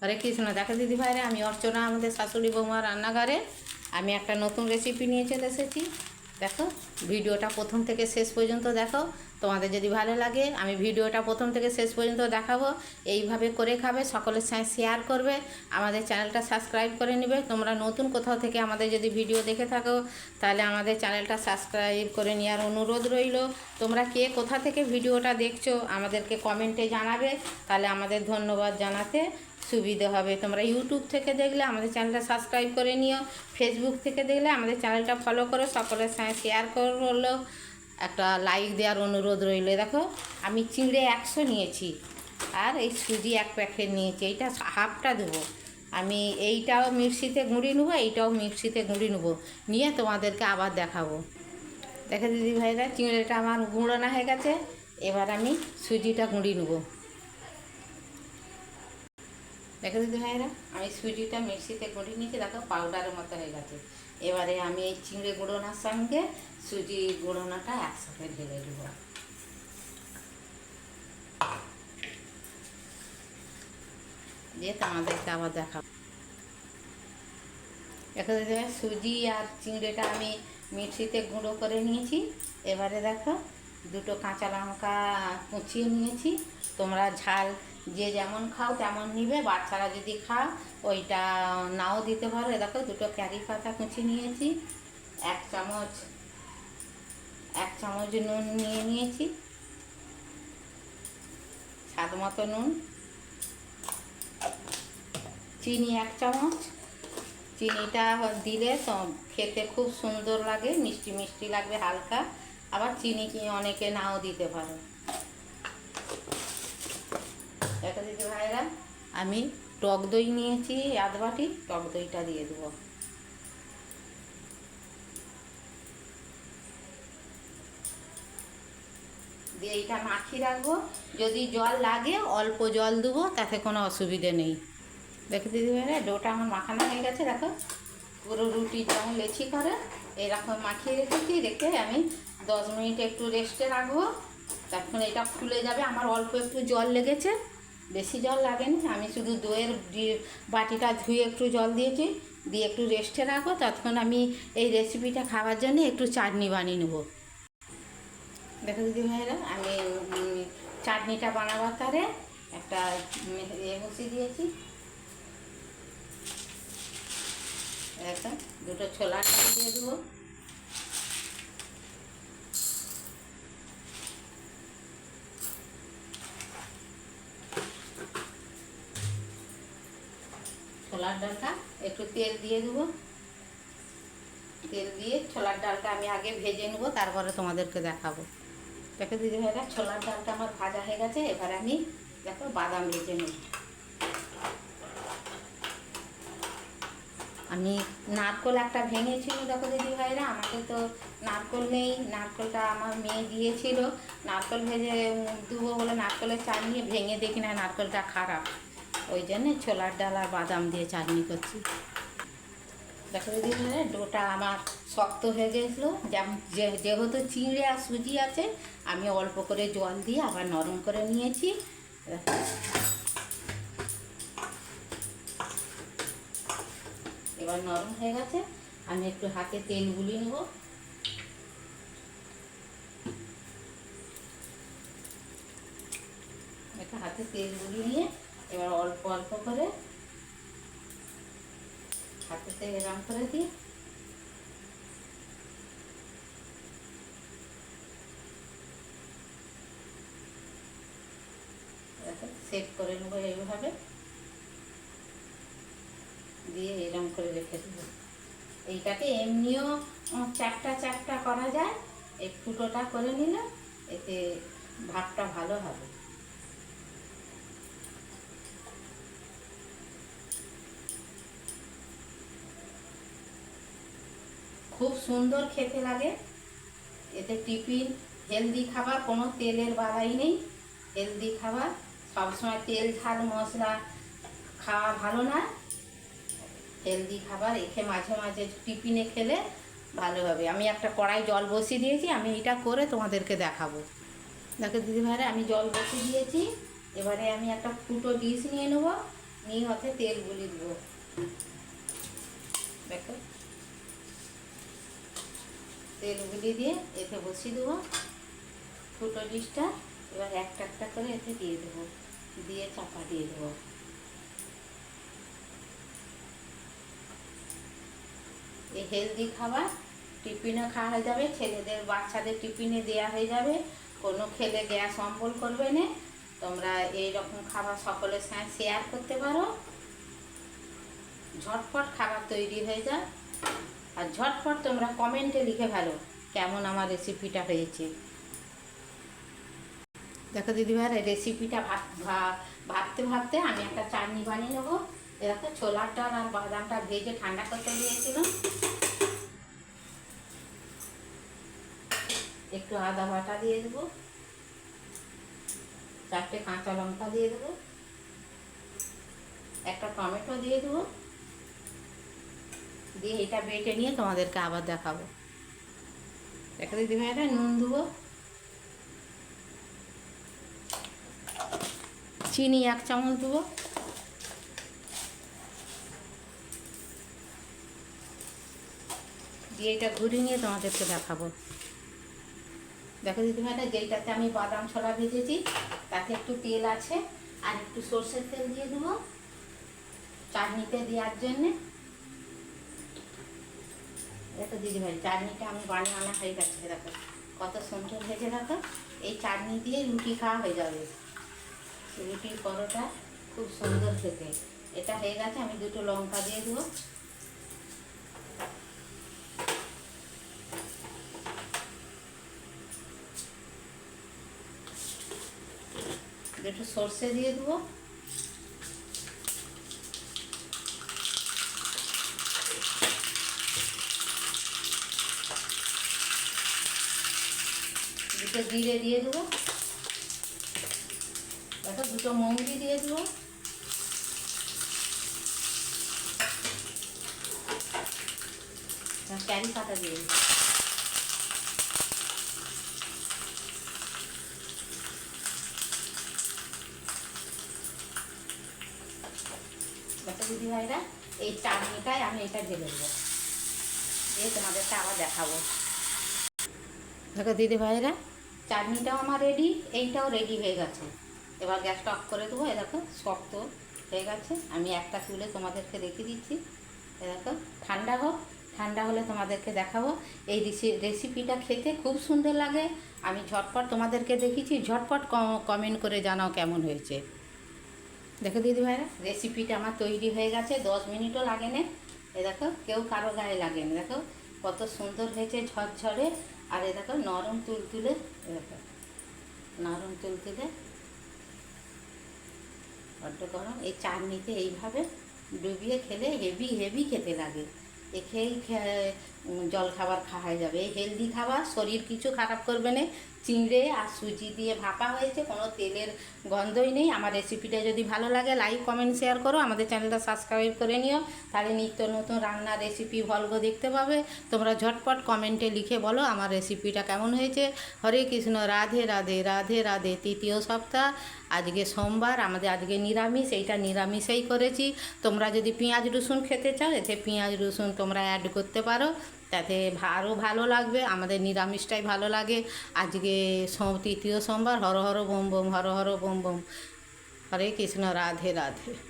হরে কৃষ্ণ। দেখো দিদি ভাইরা, আমি অর্চনা, আমাদের শাশুড়ি বৌমা রান্নাঘরে, আমি একটা নতুন রেসিপি নিয়ে চলে এসেছি। দেখো, ভিডিওটা প্রথম থেকে শেষ পর্যন্ত দেখো। তোমাদের যদি ভালো লাগে, আমি ভিডিওটা প্রথম থেকে শেষ পর্যন্ত দেখাবো। এইভাবে করে খাবে, সকলের সঙ্গে শেয়ার করবে। আমাদের চ্যানেলটা সাবস্ক্রাইব করে নেবে। তোমরা নতুন কোথাও থেকে আমাদের যদি ভিডিও দেখে থাকো, তাহলে আমাদের চ্যানেলটা সাবস্ক্রাইব করে নেওয়ার অনুরোধ রইল। তোমরা কে কোথা থেকে ভিডিওটা দেখছ, আমাদেরকে কমেন্টে জানাবে। তাহলে আমাদের ধন্যবাদ জানাতে সুবিধে হবে। তোমরা ইউটিউব থেকে দেখলে আমাদের চ্যানেলটা সাবস্ক্রাইব করে নিও। ফেসবুক থেকে দেখলে আমাদের চ্যানেলটা ফলো করো। সকলের সঙ্গে শেয়ার করল। একটা লাইক দেওয়ার অনুরোধ রইল। দেখো, আমি চিংড়ে একশো নিয়েছি আর এই সুজি এক প্যাকেট নিয়েছি। এইটা হাফটা দেবো। আমি এইটাও মিক্সিতে গুঁড়ি নেব, এইটাও মিক্সিতে গুঁড়ি নেব। নিয়ে তোমাদেরকে আবার দেখাবো। দেখে দিদি ভাইরা, চিংড়িটা আমার গুঁড়ো না হয়ে গেছে। এবার আমি সুজিটা গুঁড়ি নেব। দেখো দিদি ভাইরা আমি সুজিটা মিক্সিতে গুঁড়ি নিয়েছি, দেখো পাউডারের মতো হয়ে গেছে। এবারে আমি এই চিংড়ি গুঁড়োনার সঙ্গে সুজি গুঁড়োনাটা একসাথে ঢেলে দেবো। দিয়ে তোমাদেরকে আবার দেখাবো। দেখো দিদি ভাই, সুজি আর চিংড়িটা আমি মিক্সিতে গুঁড়ো করে নিয়েছি। এবারে দেখো, দুটো কাঁচা লঙ্কা কুচিয়ে নিয়েছি। তোমরা ঝাল যে যেমন খাও তেমন নিবে, বাচ্চারা যদি খাও ওইটা নাও দিতে পারো দেখো, দুটো ক্যারি পাতা কুচি নিয়েছি, এক চামচ এক চামচ নুন নিয়ে নিয়েছি, স্বাদ মতো নুন, চিনি এক চামচ। চিনিটা দিলে তো খেতে খুব সুন্দর লাগে, মিষ্টি মিষ্টি লাগবে হালকা। আবার চিনি কি অনেকে নাও দিতে পারো। দেখা দিদি ভাইরা আমি টক দই নিয়েছি আধ বাটি টক দইটা দিয়ে দেবো। দিয়ে এইটা মাখিয়ে রাখব। যদি জল লাগে অল্প জল দেবো তাতে কোনো অসুবিধে নেই। দেখে দিদি ভাইরা ডোটা আমার মাখানো হয়ে গেছে দেখো। পুরো রুটি যেমন লেচি করে এরকম মাখিয়ে রেখেছি রেখে আমি দশ মিনিট একটু রেস্টে রাখব। তখন এটা ফুলে যাবে আমার অল্প একটু জল লেগেছে। বেশি জল লাগেনি, আমি শুধু দইয়ের বাটিটা ধুয়ে একটু জল দিয়েছি, দিয়ে একটু রেস্টে রাখব, ততক্ষণ আমি এই রেসিপিটা খাওয়ার জন্য একটু চাটনি বানিয়ে নেব। দেখো দিদি ভাইরা আমি চাটনিটা বানাবার তারে একটা ইয়ে বসিয়ে দিয়েছি। একটা দুটো ডাল দিয়ে দেবো। ছোলার ডালটা, একটু তেল দিয়ে দেবো। তেল দিয়ে ছোলার ডালটা আমি আগে ভেজে নেব, তারপরে তোমাদেরকে দেখাবো। দেখো দিদি ভাইরা, ছোলার ডালটা আমার ভাজা হয়ে গেছে, এবার আমি দেখো বাদাম ভেজে নেব। আমি নারকোল একটা ভেঙেছিল, দেখো দিদি ভাইরা, আমাকে তো নারকোল নেই, নারকোলটা আমার মেয়ে দিয়েছিল। নারকোল ভেজে দেবো বলে নারকোলের নিয়ে ভেঙে দেখি না নারকোলটা খারাপ। ওই জন্যে ছোলার ডাল আর বাদাম দিয়ে চাটনি করছি। দেখো দিদি ভাইরা ডোটা আমার শক্ত হয়ে গেছিল। যেমন যেহেতু চিংড়ি আর সুজি আছে, আমি অল্প করে জল দিয়ে আবার নরম করে নিয়েছি। এবার নরম হয়ে গেছে, আমি একটু হাতে তেল গুলিয়ে নেব। একটু হাতে তেল গুলিয়ে নিয়ে এবার অল্প অল্প করে হাতেতে এরম করে দিই। সেট করে নেব এইভাবে। দিয়ে এরম করে রেখে দেবো। এইটাকে এমনিও চ্যাপটা চ্যাপটা করা যায়। এই ফুটোটা করে নিলে এতে ভাবটা ভালো হবে। খুব সুন্দর খেতে লাগে। এতে টিফিন, হেলদি খাবার, কোনো তেলের বালাই নেই। হেলদি খাবার, সবসময় তেল, ঝাল, মশলা খাওয়া ভালো না। হেলদি খাবার এখে মাঝে মাঝে টিফিনে খেলে ভালো হবে। আমি একটা কড়াই জল বসিয়ে দিয়েছি, আমি এটা করে তোমাদেরকে দেখাবো। দেখো দিদি ভাইরা আমি জল বসিয়ে দিয়েছি। এবারে আমি একটা ফুটো ডিশ নিয়ে নেব। নিয়ে হতে তেল গুলি দেবো। দেখো। তেল গুলি দিয়ে এতে বসিয়ে দেবো। ফুটো ডিশটা এবার একটা একটা করে এতে দিয়ে দেবো। দিয়ে চাপা দিয়ে দেবো। এই হেলদি খাবার টিফিনে খাওয়া হয়ে যাবে, ছেলেদের বাচ্চাদের টিফিনে দেওয়া হয়ে যাবে। কোনো খেলে গ্যাস অম্বল করবে না। তোমরা এই রকম খাবার সকলের সঙ্গে শেয়ার করতে পারো। ঝটপট খাবার তৈরি হয়ে যায় আর ঝটফট তোমরা কমেন্টে লিখে ফেলো কেমন আমার রেসিপিটা হয়েছে। দেখো দিদিভাই রেসিপিটা ভাত ভাবতে ভাবতে আমি একটা চাটনি বানিয়ে নেব। এরকম ডাল আর বাদামটা ভেজে ঠান্ডা করতে দিয়েছিলাম একটু আদা বাটা দিয়ে দেবো। চারটে কাঁচা লঙ্কা দিয়ে দেবো। একটা টমেটো দিয়ে দেবো। দিয়ে এটা বেটে নিয়ে তোমাদেরকে আবার দেখাবো। দেখা দিদি ভাইটা নুন দেবো চিনি এক চামচ দেবো দিয়ে এটা ঘুরিয়ে নিয়ে তোমাদেরকে দেখাবো। দেখো ভাইটা, যেইটাতে আমি বাদাম ছড়া ভেজেছি, তাতে একটু তেল আছে, আর একটু সর্ষের তেল দিয়ে দেবো চাটনিতে দেওয়ার জন্যে। দেখো দিদি ভাই চাটনিটা আমি বানিয়ে আনা হয়ে গেছে দেখো। কত সুন্দর ভেজে রাখো এই চাটনি দিয়ে রুটি খাওয়া হয়ে যাবে। রুটির পরোটা খুব সুন্দর খেতে। এটা হয়ে গেছে, আমি দুটো লঙ্কা দিয়ে দেবো। দুটো সর্ষে দিয়ে দেবো। দুটো জিরে দিয়ে দেবো। দেখো, দুটো মৌরি দিয়ে দেবো। ক্যারি পাতা দিয়ে দেবো। দিদি ভাইরা এই চাটনিটাই আমি এটা ঢেলে দেবো। দিয়ে তোমাদেরকে আবার দেখাবো। দেখো দিদি ভাইরা চাটনিটাও আমার রেডি এইটাও রেডি হয়ে গেছে। এবার গ্যাসটা অফ করে দেবো এ দেখো, শক্ত হয়ে গেছে। আমি একটা তুলে তোমাদেরকে দেখিয়ে দিচ্ছি। এ দেখো, ঠান্ডা হোক, ঠান্ডা হলে তোমাদেরকে দেখাবো। এই রেসি- রেসিপিটা খেতে খুব সুন্দর লাগে। আমি ঝটপট তোমাদেরকে দেখিয়েছি, ঝটপট কমেন্ট করে জানাও কেমন হয়েছে। দেখো দিদি ভাইরা রেসিপিটা আমার তৈরি হয়ে গেছে, দশ মিনিটও লাগে না এ দেখো, কেউ কারও গায়ে লাগে না দেখো, কত সুন্দর হয়েছে ঝরঝরে। আর এ দেখো, নরম তুলতুলে দেখো নরম তুলতুলে বড্ড গরম, এই চাটনিতে এইভাবে ডুবিয়ে খেলে হেভি হেভি খেতে লাগে। এ খেয়েই জল খাবার খাওয়া যাবে। এই হেলদি খাবার শরীর কিছু খারাপ করবে না। চিঁড়ে আর সুজি দিয়ে ভাপা হয়েছে, কোনো তেলের গন্ধই নেই। আমার রেসিপিটা যদি ভালো লাগে লাইক কমেন্ট শেয়ার করো। আমাদের চ্যানেলটা সাবস্ক্রাইব করে নিও। তাহলে নিত্য নতুন রান্নার রেসিপি ভলগ দেখতে পাবে। তোমরা ঝটপট কমেন্টে লিখে বলো আমার রেসিপিটা কেমন হয়েছে। হরে কৃষ্ণ, রাধে রাধে রাধে রাধে। তৃতীয় সপ্তাহ, আজকে সোমবার, আমাদের আজকে নিরামিষ, এইটা নিরামিষেই করেছি। তোমরা যদি পেঁয়াজ রসুন খেতে চাও, এতে পেঁয়াজ রসুন তোমরা অ্যাড করতে পারো। তাতে আরও ভালো লাগবে, আমাদের নিরামিষটাই ভালো লাগে। আজকে তৃতীয় সোমবার, Har Har bomb bomb, Har Har bomb bomb. হরে কৃষ্ণ, রাধে রাধে।